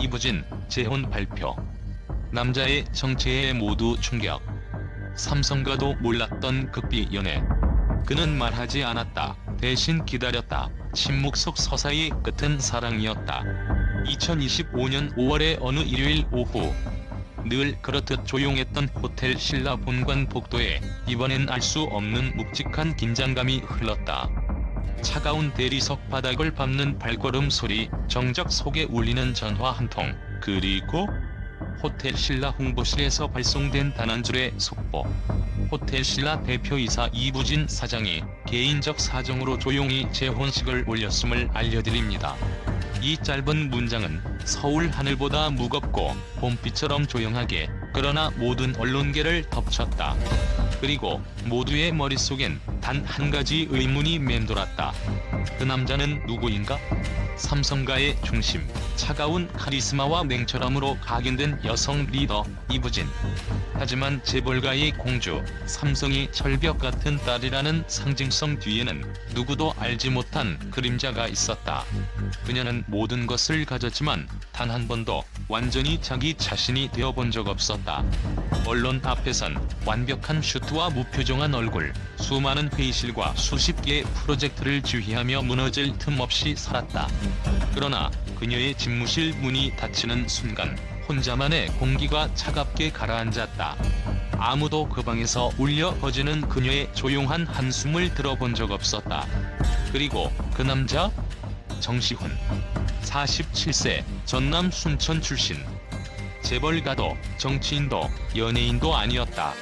이부진, 재혼 발표. 남자의 정체에 모두 충격. 삼성과도 몰랐던 극비 연애. 그는 말하지 않았다. 대신 기다렸다. 침묵 속 서사의 끝은 사랑이었다. 2025년 5월의 어느 일요일 오후 늘 그렇듯 조용했던 호텔 신라 본관 복도에 이번엔 알 수 없는 묵직한 긴장감이 흘렀다. 차가운 대리석 바닥을 밟는 발걸음 소리, 정적 속에 울리는 전화 한 통, 그리고 호텔 신라 홍보실에서 발송된 단 한 줄의 속보. 호텔 신라 대표이사 이부진 사장이 개인적 사정으로 조용히 재혼식을 올렸음을 알려드립니다. 이 짧은 문장은 서울 하늘보다 무겁고 봄비처럼 조용하게 그러나 모든 언론계를 덮쳤다. 그리고 모두의 머릿속엔 단 한 가지 의문이 맴돌았다. 그 남자는 누구인가? 삼성가의 중심, 차가운 카리스마와 냉철함으로 각인된 여성 리더 이부진. 하지만 재벌가의 공주, 삼성이 철벽 같은 딸이라는 상징성 뒤에는 누구도 알지 못한 그림자가 있었다. 그녀는 모든 것을 가졌지만 단 한 번도 완전히 자기 자신이 되어본 적 없었다. 언론 앞에선 완벽한 슈트와 무표정한 얼굴, 수많은 회의실과 수십 개의 프로젝트를 주휘하며 무너질 틈 없이 살았다. 그러나 그녀의 집무실 문이 닫히는 순간 혼자만의 공기가 차갑게 가라앉았다. 아무도 그 방에서 울려 퍼지는 그녀의 조용한 한숨을 들어본 적 없었다. 그리고 그 남자? 정시훈. 47세, 전남 순천 출신. 재벌가도, 정치인도, 연예인도 아니었다.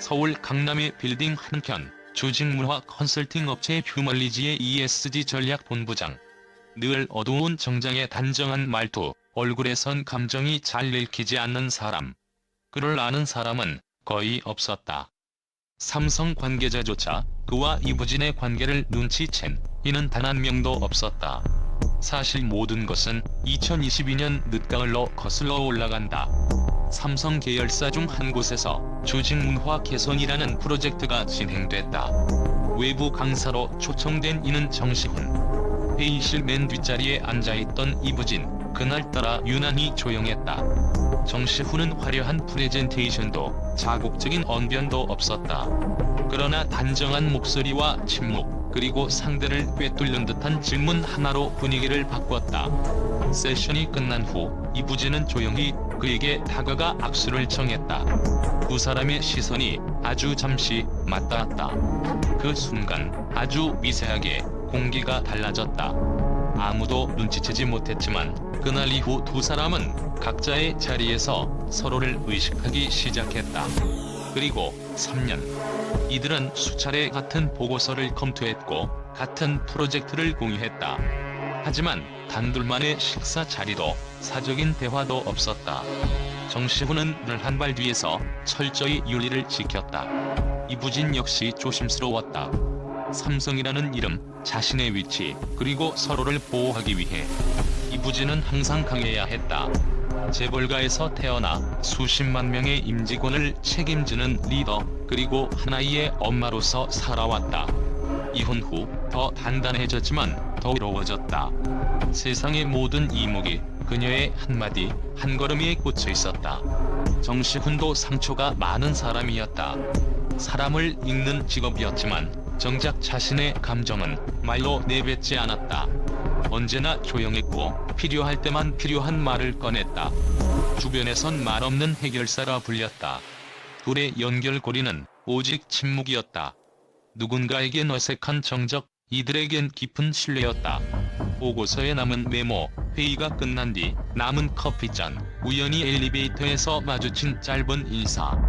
서울 강남의 빌딩 한켠, 조직문화 컨설팅 업체 휴멀리지의 ESG 전략 본부장. 늘 어두운 정장의 단정한 말투, 얼굴에선 감정이 잘 읽히지 않는 사람. 그를 아는 사람은 거의 없었다. 삼성 관계자조차 그와 이부진의 관계를 눈치챈 이는 단 한 명도 없었다. 사실 모든 것은 2022년 늦가을로 거슬러 올라간다. 삼성 계열사 중 한 곳에서 조직 문화 개선이라는 프로젝트가 진행됐다. 외부 강사로 초청된 이는 정시훈. 회의실 맨 뒷자리에 앉아있던 이부진, 그날따라 유난히 조용했다. 정시훈은 화려한 프레젠테이션도 자국적인 언변도 없었다. 그러나 단정한 목소리와 침묵, 그리고 상대를 꿰뚫는 듯한 질문 하나로 분위기를 바꿨다. 세션이 끝난 후 이부진은 조용히 그에게 다가가 악수를 청했다. 두 사람의 시선이 아주 잠시 맞닿았다. 그 순간 아주 미세하게 공기가 달라졌다. 아무도 눈치채지 못했지만 그날 이후 두 사람은 각자의 자리에서 서로를 의식하기 시작했다. 그리고 3년. 이들은 수차례 같은 보고서를 검토했고 같은 프로젝트를 공유했다. 하지만 단둘만의 식사 자리도 사적인 대화도 없었다. 정시훈은 늘 한 발 뒤에서 철저히 윤리를 지켰다. 이부진 역시 조심스러웠다. 삼성이라는 이름, 자신의 위치, 그리고 서로를 보호하기 위해 이부진은 항상 강해야 했다. 재벌가에서 태어나 수십만 명의 임직원을 책임지는 리더, 그리고 하나의 엄마로서 살아왔다. 이혼 후 더 단단해졌지만 더 외로워졌다. 세상의 모든 이목이 그녀의 한마디, 한 걸음에 꽂혀 있었다. 정시훈도 상처가 많은 사람이었다. 사람을 읽는 직업이었지만 정작 자신의 감정은 말로 내뱉지 않았다. 언제나 조용했고 필요할 때만 필요한 말을 꺼냈다. 주변에선 말없는 해결사라 불렸다. 둘의 연결고리는 오직 침묵이었다. 누군가에겐 어색한 정적, 이들에겐 깊은 신뢰였다. 보고서에 남은 메모, 회의가 끝난 뒤 남은 커피잔, 우연히 엘리베이터에서 마주친 짧은 인사.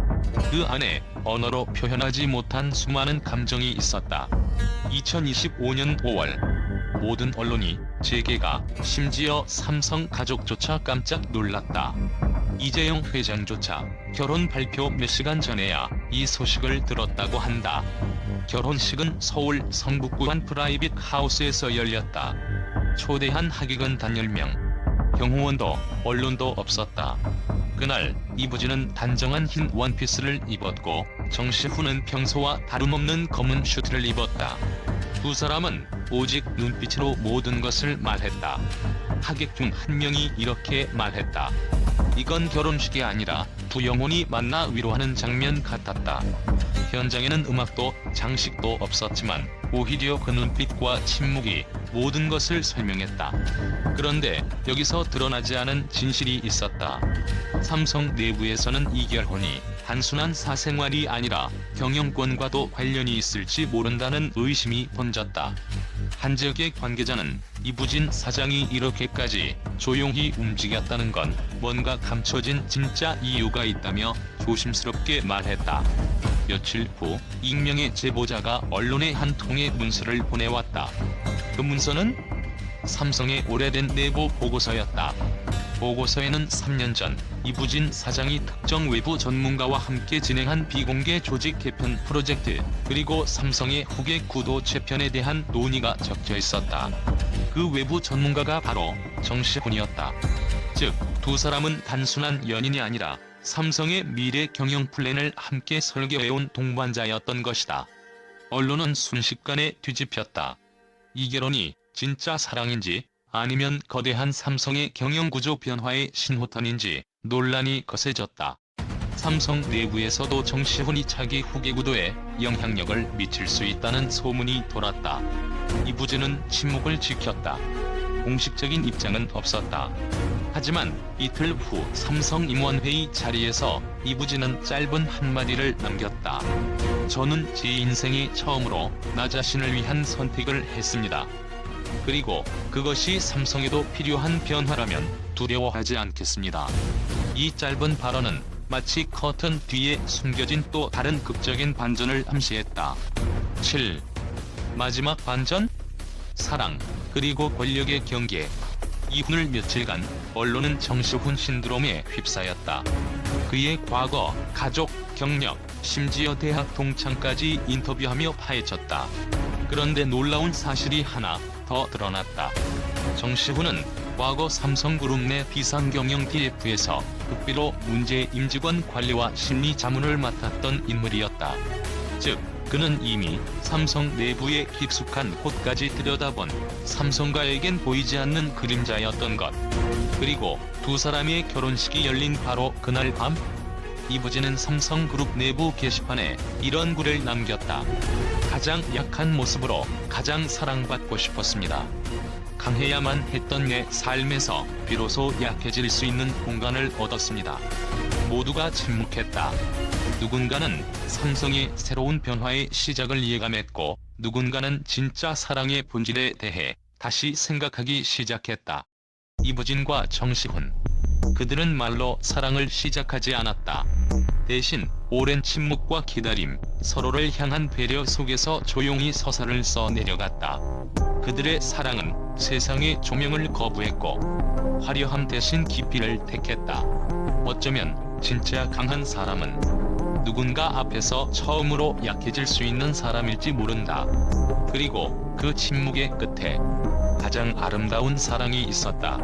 그 안에 언어로 표현하지 못한 수많은 감정이 있었다. 2025년 5월 모든 언론이 재계가 심지어 삼성 가족조차 깜짝 놀랐다. 이재용 회장조차 결혼 발표 몇 시간 전에야 이 소식을 들었다고 한다. 결혼식은 서울 성북구 한 프라이빗 하우스에서 열렸다. 초대한 하객은 단 10명. 경호원도 언론도 없었다. 그날 이부진은 단정한 흰 원피스를 입었고 정시훈은 평소와 다름없는 검은 슈트를 입었다. 두 사람은 오직 눈빛으로 모든 것을 말했다. 하객 중 한 명이 이렇게 말했다. 이건 결혼식이 아니라 두 영혼이 만나 위로하는 장면 같았다. 현장에는 음악도 장식도 없었지만 오히려 그 눈빛과 침묵이 모든 것을 설명했다. 그런데 여기서 드러나지 않은 진실이 있었다. 삼성 내부에서는 이 결혼이 단순한 사생활이 아니라 경영권과도 관련이 있을지 모른다는 의심이 번졌다. 한 지역의 관계자는 이부진 사장이 이렇게까지 조용히 움직였다는 건 뭔가 감춰진 진짜 이유가 있다며 조심스럽게 말했다. 며칠 후 익명의 제보자가 언론에 한 통의 문서를 보내왔다. 그 문서는 삼성의 오래된 내부 보고서였다. 보고서에는 3년 전 이부진 사장이 특정 외부 전문가와 함께 진행한 비공개 조직 개편 프로젝트 그리고 삼성의 후계 구도 재편에 대한 논의가 적혀 있었다. 그 외부 전문가가 바로 정시훈이었다. 즉, 두 사람은 단순한 연인이 아니라 삼성의 미래 경영 플랜을 함께 설계해온 동반자였던 것이다. 언론은 순식간에 뒤집혔다. 이 결혼이 진짜 사랑인지 아니면 거대한 삼성의 경영구조 변화의 신호탄인지 논란이 거세졌다. 삼성 내부에서도 정시훈이 차기 후계 구도에 영향력을 미칠 수 있다는 소문이 돌았다. 이부진은 침묵을 지켰다. 공식적인 입장은 없었다. 하지만 이틀 후 삼성 임원회의 자리에서 이부진은 짧은 한마디를 남겼다. 저는 제 인생에 처음으로 나 자신을 위한 선택을 했습니다. 그리고 그것이 삼성에도 필요한 변화라면 두려워하지 않겠습니다. 이 짧은 발언은 마치 커튼 뒤에 숨겨진 또 다른 극적인 반전을 암시했다. 7. 마지막 반전? 사랑, 그리고 권력의 경계. 이훈을 며칠간 언론은 정시훈 신드롬에 휩싸였다. 그의 과거, 가족, 경력, 심지어 대학 동창까지 인터뷰하며 파헤쳤다. 그런데 놀라운 사실이 하나 더 드러났다. 정시훈은 과거 삼성그룹 내 비상경영 DF에서 극비로 문제 임직원 관리와 심리 자문을 맡았던 인물이었다. 즉, 그는 이미 삼성 내부의 깊숙한 곳까지 들여다본 삼성가에겐 보이지 않는 그림자였던 것. 그리고 두 사람의 결혼식이 열린 바로 그날 밤, 이부진은 삼성그룹 내부 게시판에 이런 글을 남겼다. 가장 약한 모습으로 가장 사랑받고 싶었습니다. 강해야만 했던 내 삶에서 비로소 약해질 수 있는 공간을 얻었습니다. 모두가 침묵했다. 누군가는 삼성의 새로운 변화의 시작을 예감했고 누군가는 진짜 사랑의 본질에 대해 다시 생각하기 시작했다. 이부진과 정시훈. 그들은 말로 사랑을 시작하지 않았다. 대신 오랜 침묵과 기다림, 서로를 향한 배려 속에서 조용히 서사를 써 내려갔다. 그들의 사랑은 세상의 조명을 거부했고 화려함 대신 깊이를 택했다. 어쩌면 진짜 강한 사람은 누군가 앞에서 처음으로 약해질 수 있는 사람일지 모른다. 그리고 그 침묵의 끝에 가장 아름다운 사랑이 있었다.